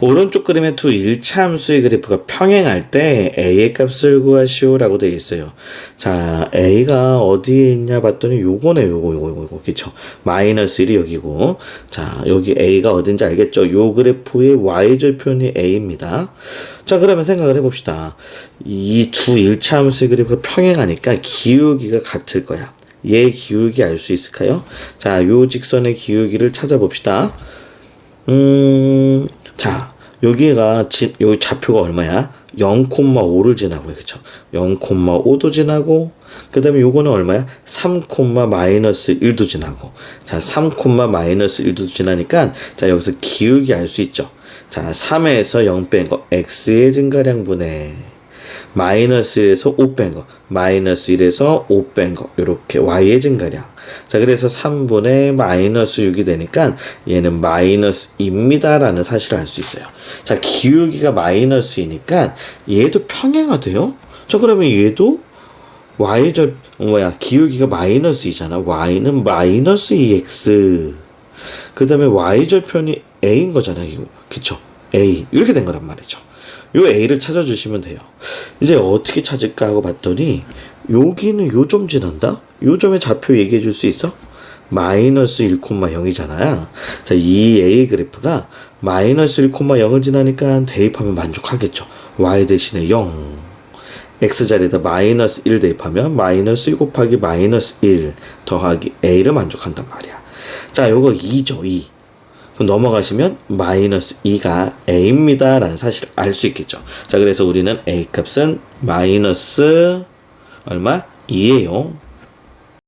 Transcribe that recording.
오른쪽 그림의 두 일차함수의 그래프가 평행할 때 a의 값을 구하시오라고 되어 있어요. 자, a가 어디에 있냐 봤더니 요거네, 요거, 요거, 요거, 요거. 그쵸? 마이너스 1이 여기고. 자, 여기 a가 어딘지 알겠죠? 요 그래프의 y절편이 a입니다. 자, 그러면 생각을 해봅시다. 이두 일차함수의 그래프가 평행하니까 기울기가 같을 거야. 얘 기울기 알 수 있을까요? 자, 요 직선의 기울기를 찾아봅시다. 음, 자, 여기가, 지, 여기 좌표가 얼마야? 0,5를 지나고요. 그쵸? 0,5도 지나고, 그 다음에 요거는 얼마야? 3, 마이너스 1도 지나고. 자, 3, 마이너스 1도 지나니까, 자, 여기서 기울기 알 수 있죠? 자, 3에서 0 뺀 거, x의 증가량 분의 마이너스에서 5 뺀 거, 마이너스 1에서 5 뺀 거, 요렇게 y의 증가량. 자, 그래서 3분의 마이너스 6이 되니까 얘는 마이너스 2입니다라는 사실을 알 수 있어요. 자, 기울기가 마이너스이니까 얘도 평행하대요? 자, 그러면 얘도 y절, 뭐야, 기울기가 마이너스 2잖아. y는 마이너스 2x. 그 다음에 y절편이 a인 거잖아요. 이거. 그쵸? a. 이렇게 된 거란 말이죠. 요 a를 찾아주시면 돼요. 이제 어떻게 찾을까 하고 봤더니 여기는 요 점 지난다? 요 점의 좌표 얘기해 줄 수 있어? 마이너스 1,0이잖아요. 자, 이 a 그래프가 마이너스 1,0을 지나니까 대입하면 만족하겠죠. y 대신에 0. x 자리에다 마이너스 1 대입하면 마이너스 1 곱하기 마이너스 1 더하기 a를 만족한단 말이야. 자, 요거 2죠, 2. 넘어가시면 마이너스 2가 a입니다 라는 사실을 알 수 있겠죠 자 그래서 우리는 a 값은 마이너스 얼마? 2예요